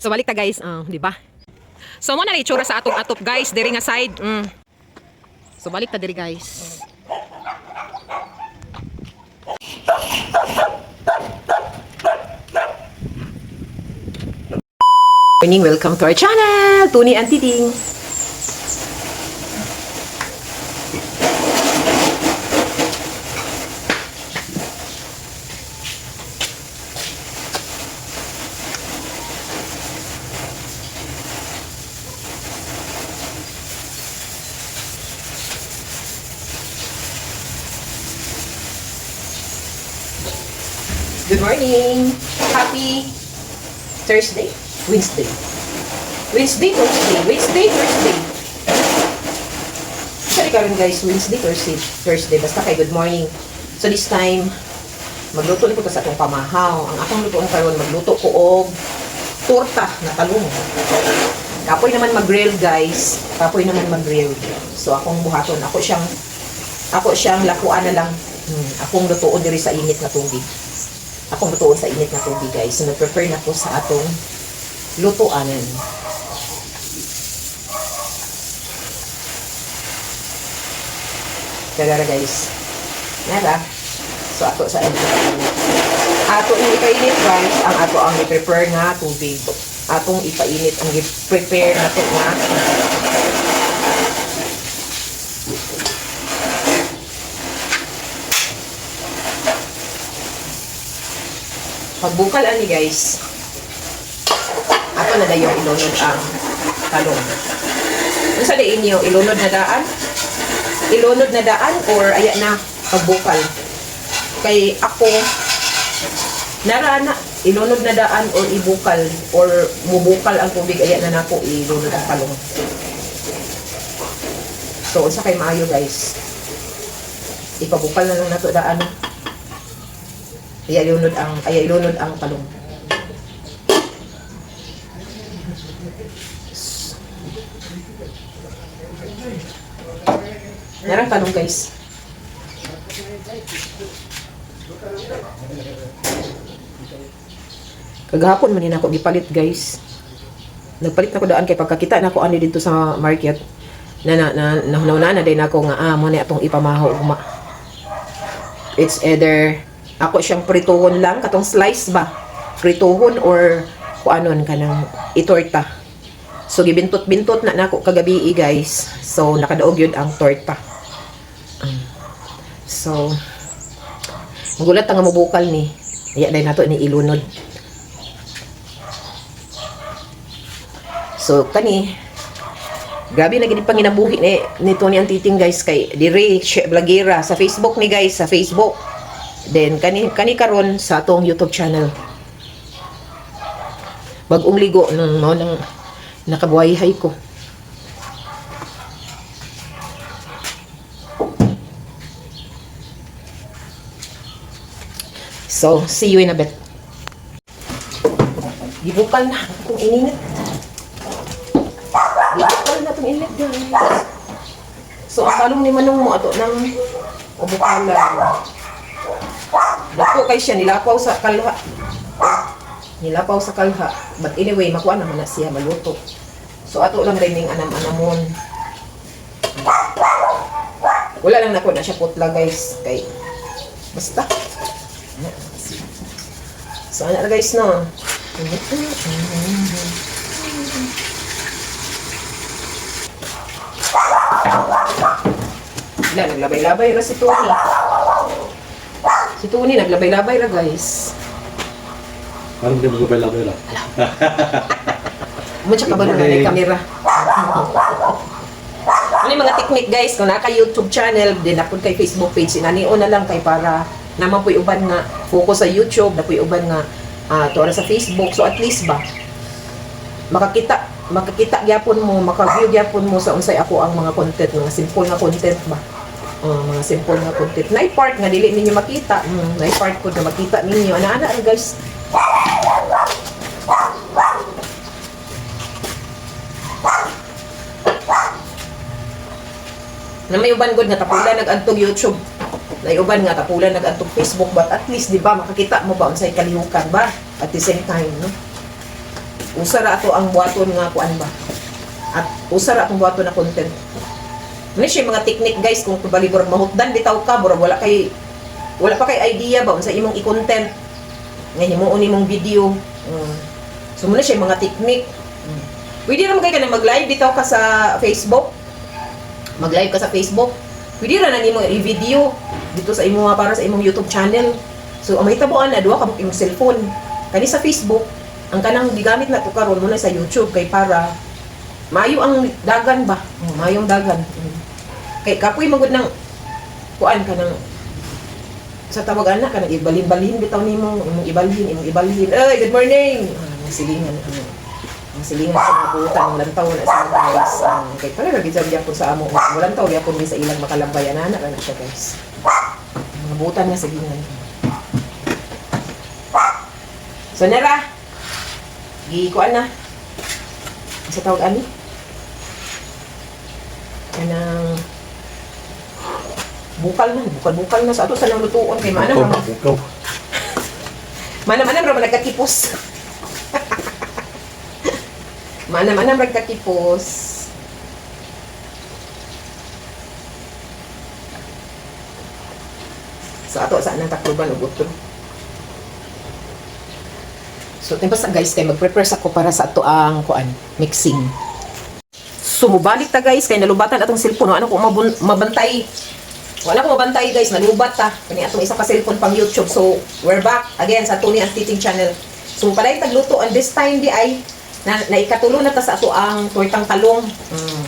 So balik ta guys, ah, di ba? So mo na itsura sa atong atop guys, diri nga side. Mm. So balik ta diri guys. Morning, welcome to our channel, Tuni and Titing. Good morning. Happy Thursday. Wednesday. Wednesday, Thursday. Wednesday, Thursday. Sorry karon guys, Wednesday, Thursday. Thursday. Basta kay good morning. So this time, magluto ko sa atong pamahaw. Ang akong luto karon magluto ko og torta na talong. Kapoy naman mag-grill guys. Kapoy naman mag-grill. So akong buhaton. Ako siyang ako siyang lakuan na lang. Hmm, akong lutuon diri sa init na tubig. Akong lutuon sa init na tubig guys. So nag-prepare na ko sa atong lutuanan. Kagara guys. Nara. So ato sa inyo. Ato ang ipainit guys, ang ato ang i-prepare nga tubig. Atong ipainit ang i-prepare na to nga. Pagbukal ani guys, ato na dayo ilunod ang talong. Kung sa diin niyo, ilunod na daan? Ilunod na daan or aya na pagbukal? Kay ako, narana, ilunod na daan or ibukal or mubukal ang tubig, aya na nako ilunod ang talong. So, unsa kay maayo guys? Ipabukal na lang nato daan. Aya ilunod ang, aya ilunod ang talong. Narang talong guys. Kagahapon man ako gipalit guys. Nagpalit na ko daan kay pagkakita na ko ani dito sa market. Na na na nahunaw na din ako nga ah mo na atong ipamahaw ugma. It's either ako siyang prituhon lang katong slice ba. Prituhon or kuanon kanang itorta. So gibintot-bintot na nako kagabi eh, guys. So nakadaog yun ang torta. Um, So Magulat nga mabukal ni. Iya dai nato ni ilunod. So kani Grabe na gid panginabuhi ni nito ni Antiting guys kay dire She Blagera sa Facebook ni guys sa Facebook. Then kani kani karon sa atong YouTube channel. Bagong ligo nang no, nang nakabuhay ko. So, see you in a bit. Gibukal na kung ininit. Gibukal na itong init guys. So, ang talong ni Manong mo ato ng ubukalan. Dako kay siya, nilapaw sa kalha. Nilapaw sa kalha. But anyway, makuha naman na siya maluto. So, ato lang rin yung anam-anamon. Wala lang na na siya putla guys. Kay, basta. So, ano na guys, no? Wala, naglabay-labay ra si Tony. Si Tony, naglabay-labay ra guys. Parang hindi mo labay lang. Mo tsaka ba na may kamera? Ano yung mga technique guys, kung naka YouTube channel, din na kay Facebook page, inanion na lang kay para naman po uban nga focus sa YouTube, na po uban nga uh, tuwara sa Facebook. So at least ba, makakita, makakita gyapon mo, maka-view gyapon mo sa unsay ako ang mga content, mga simple nga content ba. Uh, mga simple nga content. Na part nga dili ninyo makita. Mm, na part ko na makita ninyo. Ana-ana ra guys. na may uban gud nga tapulan nagantog YouTube. Na uban nga tapulan nagantog Facebook but at least di ba makakita mo ba unsay kalihukan ba at the same time no. usara ato ang buhaton nga kuan ba. At usara atong buhaton na content. Ano siya mga technique guys kung balibor mahutdan bitaw ka bura wala kay wala pa kay idea ba unsa imong i-content nga himuon imong video. Mm. So muna siya mga technique. Mm. Pwede naman kay ka na mag-live bitaw ka sa Facebook. Mag-live ka sa Facebook. Pwede ra na nimo i-video dito sa imo para sa imong YouTube channel. So ang mahitabuan na duha ka imong cellphone. Kani sa Facebook, ang kanang gigamit na to karon muna sa YouTube kay para maayo ang dagan ba? Oh, maayong dagan. Kay kapoy magud ng kuan ka ng sa tawag anak ka nang ibalhin-balhin bitaw nimo imong ibalhin imong ibalhin. Ay good morning! Ah, ang silingan ang ang silingan sa mga buta ng lantaw na sa guys. Ah, kay pala ra gyapon sa amo. Ang lantaw gyapon mi sa ilang makalambay ana na siya guys. Ang mga buta niya silingan so nara gi kuan na. Ang sa tawag ani kanang bukal na bukal-bukal na sa ato sa nang lutuon kay maana Ikaw, man ikaw. Manam-anam ra nagkakipos. Manam-anam ra nagkakipos. Sa ato sa nang takluban ug utro. So timbas guys kay mag-prepare sa ko para sa ato ang kuan mixing. So mubalik ta guys kay nalubatan atong cellphone ano ko mabantay wala ko mabantay guys, nalubat ta. Kani atong isa ka cellphone pang YouTube. So, we're back again sa Tony and Teaching Channel. So, palay tagluto and this time di ay na, naikatulo na ta sa ato ang tortang talong. Mm.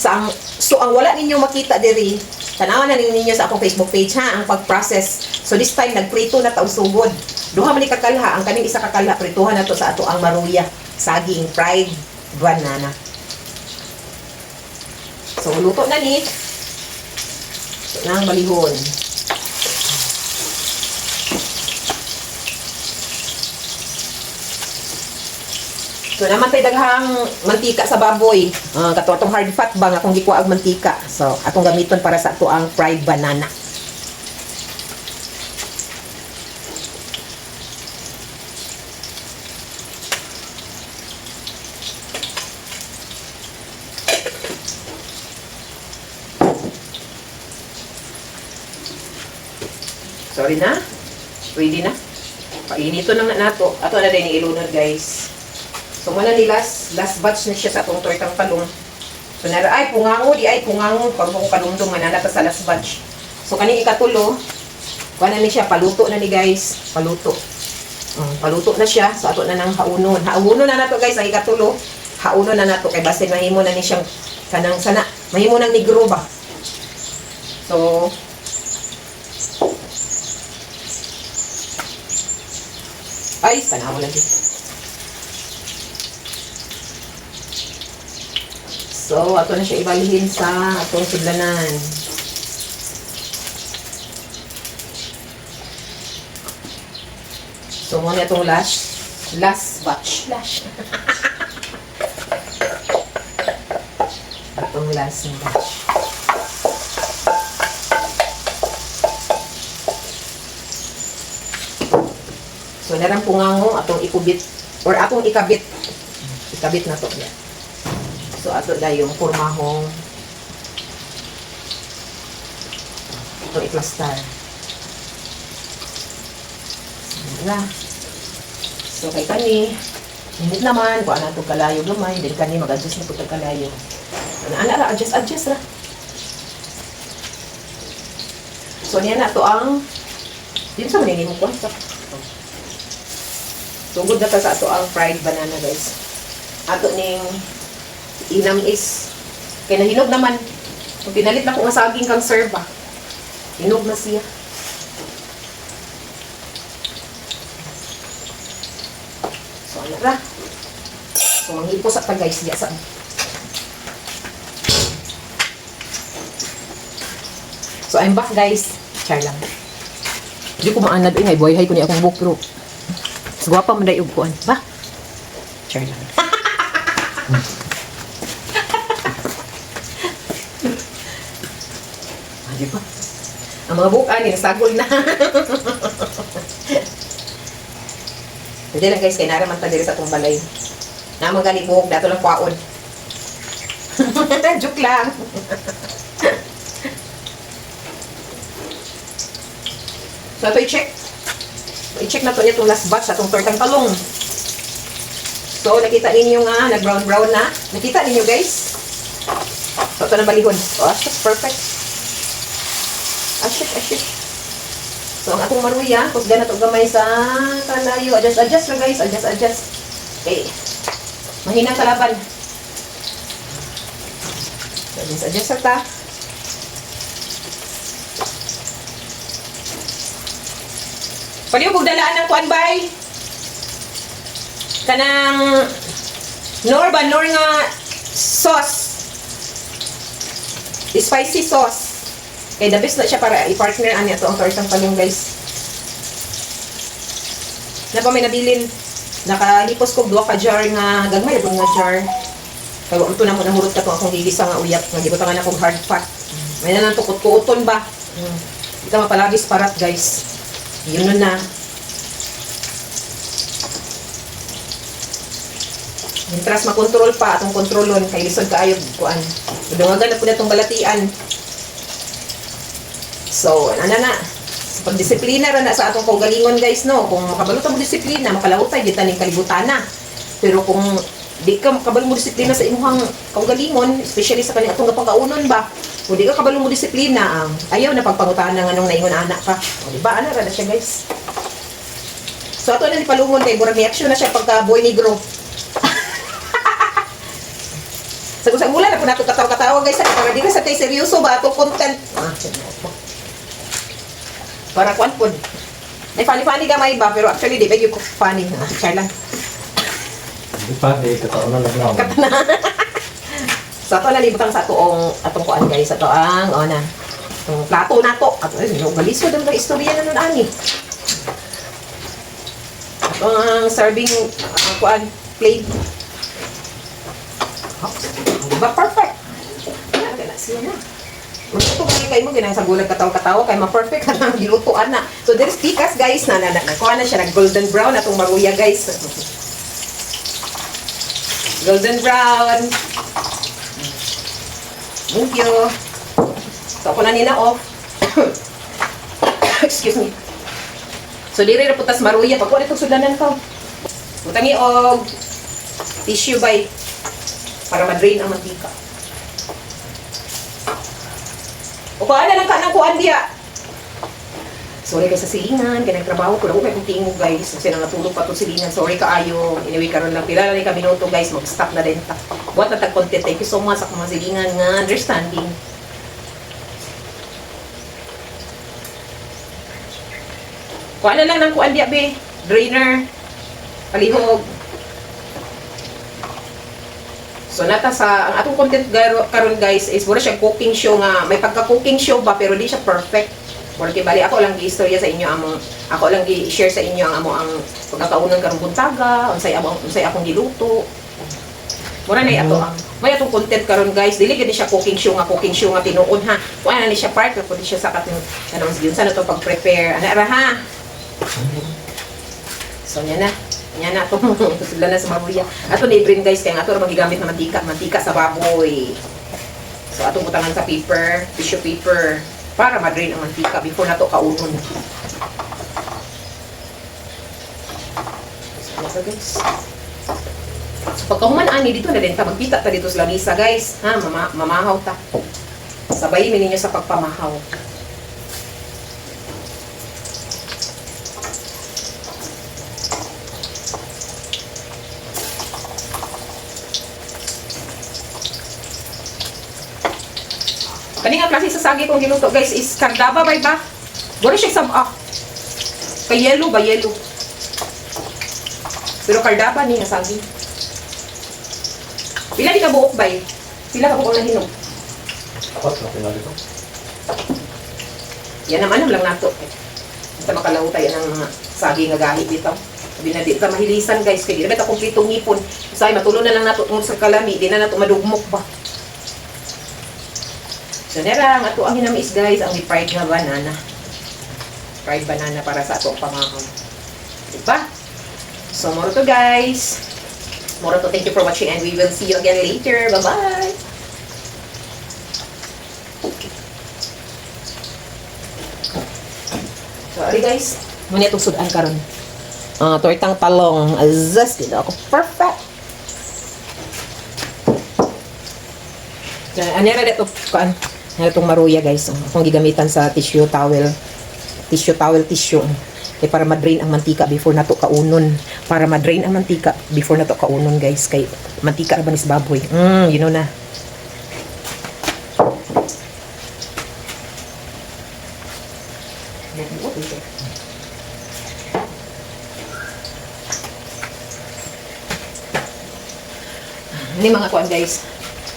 Sa ang so ang wala ninyo makita diri, tanawan na ninyo sa akong Facebook page ha ang pag-process. So this time nagprito na ta og sugod. Duha man kakalha, ang kaning isa kakalha prituhan na to sa ato ang maruya, saging, fried banana. So luto na ni ng balihon. So naman tay daghang mantika sa baboy. Uh, kato atong hard fat ba nga kung gikuha og mantika. So atong gamiton para sa ato ang fried banana. Sorry na. Pwede na. Painito lang na nato. Ato na din ilunod guys. So muna ni last, last batch na siya sa atong tortang palong. So nara ay pungango di ay pungango pag mo kadumdum man ta sa last batch. So kani ikatulo, kuha na ni siya paluto na ni guys, paluto. Um, paluto na siya so ato na nang haunon. Haunon na nato guys ang ikatulo. Haunon na nato kay basin mahimo na ni siyang kanang sana. Mahimo nang negro ba. So Ay, tanaw lagi. So, ato na siya ibalhin sa atong sudlanan. So, muna itong last, last batch. Last. atong last batch. So, narang pungango atong ikubit or atong ikabit. Ikabit na to. So, ato na yung kurmahong itong iplastar. Na. So, kay kani, hindi naman, kung ano itong kalayo gamay, din kani mag-adjust na itong kalayo. Ano, ano, ra, adjust, adjust ra. So, niya na to ang, dito sa maningin mo ko, Tugod na ta sa ato ang fried banana guys. Ato ning inam is kay nahinog naman. Kung pinalit na ko nga saging kang serve ba. Hinog na siya. So ano ra? So manghipo sa ta guys sa So I'm back guys. Char lang. Hindi ko maanad eh, buhay hay ko ni akong book pero Guwapa mo dahil upuan. Ba? Char lang. di ba? Ang mga buka ni nasagol na. Hindi lang guys, kay naraman ta diri sa itong balay. Na magaling buhok, dato lang kwaon. Joke lang. so, ito i-check. I-check na to niya itong last batch, itong tortang talong. So, nakita ninyo nga, nag-brown-brown na. Nakita ninyo, guys? So, ito na balihon. So, asya, perfect. Asya, asya. So, ang atong maruya, kusga na ito gamay sa kalayo. Adjust, adjust lang, guys. Adjust, adjust. Okay. Mahinang kalaban. Adjust, adjust lang ta. Paliw kog dalaan ng kuan bay. Kanang nor ba nor nga sauce. Spicy sauce. Kay the best na siya para i-partner ani ato ang tortang talong guys. Na pa may nabilin. Nakalipos kog duha ka jar nga gagmay ra nga jar. Kaya ito na mo nahurot ka to akong gigisa nga uyap nga gibutangan akong hard fat. May na nang tukot-kuoton ba. Mm. Ito mapalagis parat guys. Yun na na. Mientras makontrol pa atong kontrolon kay lisod kaayo kuan. Dungagan na pud atong balatian. So, ana na. Sa pagdisiplina ra na sa atong kaugalingon guys no. Kung makabalot mo disiplina, makalawutay kita ning kalibutan na. Pero kung di ka makabalo mo disiplina sa imuhang kaugalingon, especially sa kaning atong gapangaunon ba, kung di ka kabalo mo disiplina, ang ayaw na pagpangutan nga nung naingon anak ka. O, di ba? Ano ra na siya guys? So, ato na ni Palungon kay Burag reaction na siya pagka boy negro. sa kusang mula na po nato katawa-katawa guys para di ka sa tayo seryoso ba ato content. Ah, para kwan po. Ay, funny-funny gamay ba? Pero actually, di ba yung funny? Ah, char lang. Hindi pa, eh, kataon na lang lang. So, ito nalibutang sa tuong atong kuan guys. Ito ang, o na, plato na to. At ay, yung galisod ang istorya na nun ani. Ito ang serving uh, kuan plate. Oh, di ba perfect? Gana siya na. Ito kay kay mo ginang sa gulag kataw-katawa kay ma-perfect ka nang gilutuan na. So there's tikas guys na na, na, na na siya nag golden brown atong maruya guys. golden brown. Thank you. So, ako na nila off. Excuse me. So, diri ra putas maruya. Pag wala itong sudanan ko. Butangi og tissue bay para ma-drain ang mantika. O paano lang ka ng kuan diya? Sorry kay sa silingan, kay nagtrabaho ko lang kay kung tingog guys. Kasi nangatulog pa to silingan. Sorry kaayo. Anyway, karon lang pila lang kami minuto guys. Mag-stop na din ta. Na tag content. Thank you so much sa mga silingan nga understanding. Kuha na lang ng kuan diya be. Drainer. Palihog. So nata sa ang atong content karon guys is wala siya cooking show nga may pagka cooking show ba pero di siya perfect. Kay bali ako lang gi-istorya sa inyo amo ako lang gi-share sa inyo ang amo ang pagkakaunan karong buntaga, unsay amo unsay akong giluto. Mura na ato ang may atong content karon guys, dili gid siya cooking show nga cooking show nga tinuod ha. Kuha na ni siya part ko siya sa kating ano yun sa to pag-prepare. Ana ra ha. So yan na. Yan na itong tusula na sa mabuya. Ato ni brin guys, kaya nga ito magigamit na mantika. Mantika sa baboy. So atong butangan sa paper, tissue paper, para ma-drain ang mantika before na to kaunon. So guys. So pagkahuman ani dito na din ta magkita ta dito sa lamisa guys. Ha, mama, mamahaw ta. Sabay ninyo sa pagpamahaw. Kani nga klase sa sagi kong giluto guys is kardaba ba ba? Wala siya sa ah. Kay yellow ba yellow? Pero kardaba ni nga sagi. Pila di ka buok ba eh? Pila ka buok na hinog? Apat na pinali ko. Yan naman lang nato. Basta makalawutay ang mga sagi nga gahi dito. Sabi na di ka mahilisan guys. Kaya di na ito kumpletong ngipon. Say matulo na lang nato sa kalami. Di na nato madugmok ba. So nera ang ato ang hinamis guys. Ang fried nga banana. Fried banana para sa atong pamahaw. Diba? So mo to guys. Moro to. Thank you for watching and we will see you again later. Bye-bye! Sorry guys. Muna itong sudan karon. Ah, tortang talong. Azaz, dito ako. Perfect! Ano na dito? Kuan? Itong maruya guys? Ang Akong gigamitan sa tissue towel. Tissue towel tissue. Kay para ma-drain ang mantika before nato kaunon. Para ma-drain ang mantika before nato kaunon guys. Kay mantika ra banis baboy. Mm, you know na. Ini mga kuan guys.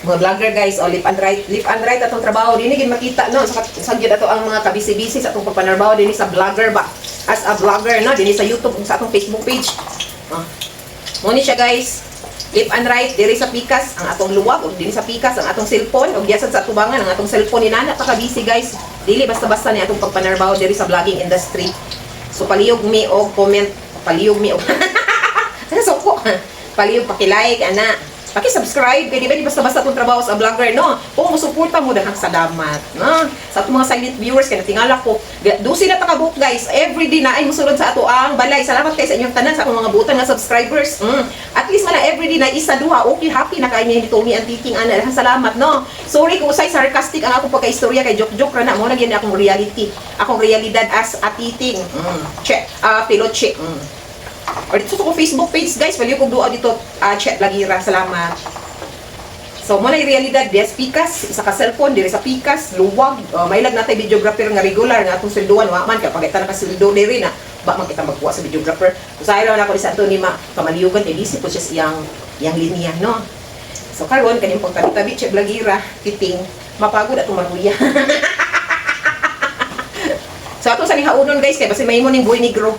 Mga vlogger guys, o lip and right, lip and right atong trabaho dinhi gid makita no sa sa gyud ato ang mga kabisi-bisi sa atong pagpanarbaho dinhi sa vlogger ba. As a vlogger no dinhi sa YouTube ug sa atong Facebook page. Ah. Mo siya guys. Lip and right diri sa pikas ang atong luwag ug dinhi sa pikas ang atong cellphone ug diya sa tubangan ang atong cellphone ni nana pa kabisi guys. Dili basta-basta ni atong pagpanarbaho diri sa vlogging industry. So palihog mi og comment, palihog mi og Ano so ko? Palihog paki-like ana. Paki-subscribe kay di ba di basta-basta tong trabaho sa vlogger no. Kung mo suporta mo daghang salamat, no. Sa atong mga silent viewers kay natingala ko, do sila ta kabuok guys. Every day na ay musulod sa ato ang balay. Salamat kay sa inyong tanan sa akong mga butan nga subscribers. Mm. At least man na every day na isa duha okay happy na kay ni Tony ang titing ana. Daghang salamat no. Sorry kung usay sarcastic ang akong pagkaistorya kay joke-joke ra na mo na akong reality. Akong realidad as a titing. Mm. Check. Ah, piloche. Mm. Or dito sa ko Facebook page guys, value kong duwa dito, uh, chat lagi ra, salamat. So, mo na realidad, des pikas, isa ka cellphone, dire sa pikas, luwag, uh, may lag natay videographer nga regular, nga atong silduan, wa man, kapag ita na sildo diri na, ba man kita magkuha sa videographer. Sa araw na ako ni Santo ni Ma, kamaliyugan, eh, busy po siya sa iyang, iyang linya, no? So, karon kanyang pong tabi-tabi, check lagira, titing, mapagod atong maruya. so, ato sa ni haunon guys, kaya basta may mo ning buhay negro.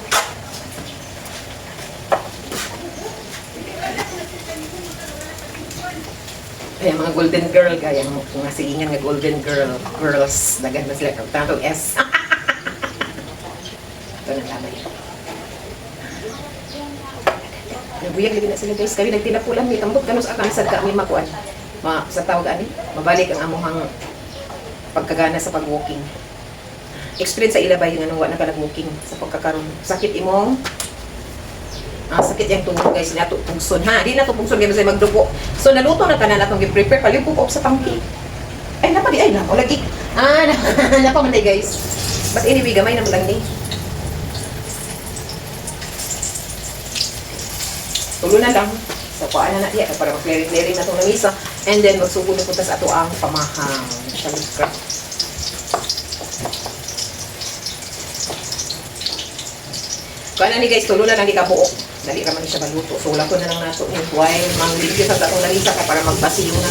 Ay, mga golden girl, kaya mo mga silingan nga golden girl, girls, dagan na sila, tanto S. Ito na lamay. Nabuyag lagi na sila guys, kami nagtinapulan, may tambot kanos akan sa kami makuan. Ma, sa tawag ani, mabalik ang amuhang pagkagana sa pag-walking. Experience sa ilabay nga nung wa na ka nag-walking sa pagkakaroon. Sakit imong sakit yung tungkol guys, nato pungson ha. Di na to pungson kaya sa magdugo. So naluto na tanan atong gi-prepare pali ko sa tangki. Ay napa di ay na lagi. Ah, na, day guys. But anyway, gamay na mo lang ni. Tulo na lang. So, kuhaan na na diya para mag-clearing-clearing na itong lamisa. And then, magsugo na punta sa ato ang pamahang. Siya crab. Kaya ni guys, tulo na lang di ka Dali raman siya maluto. So, wala ko na lang nato While manglingkit sa tatong lamisa ka para magbasiyo na.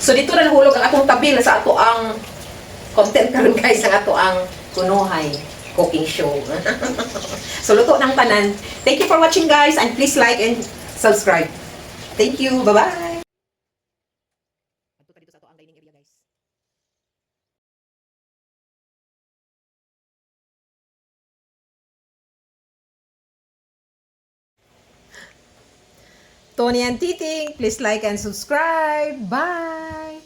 So dito na nahulog ang atong tabil sa ato ang content karon guys ang ato ang kunuhay cooking show. so luto ng tanan. Thank you for watching guys and please like and subscribe. Thank you. Bye-bye. Adto ka dito sa ato ang dining area guys. Tony and Titing, please like and subscribe. Bye!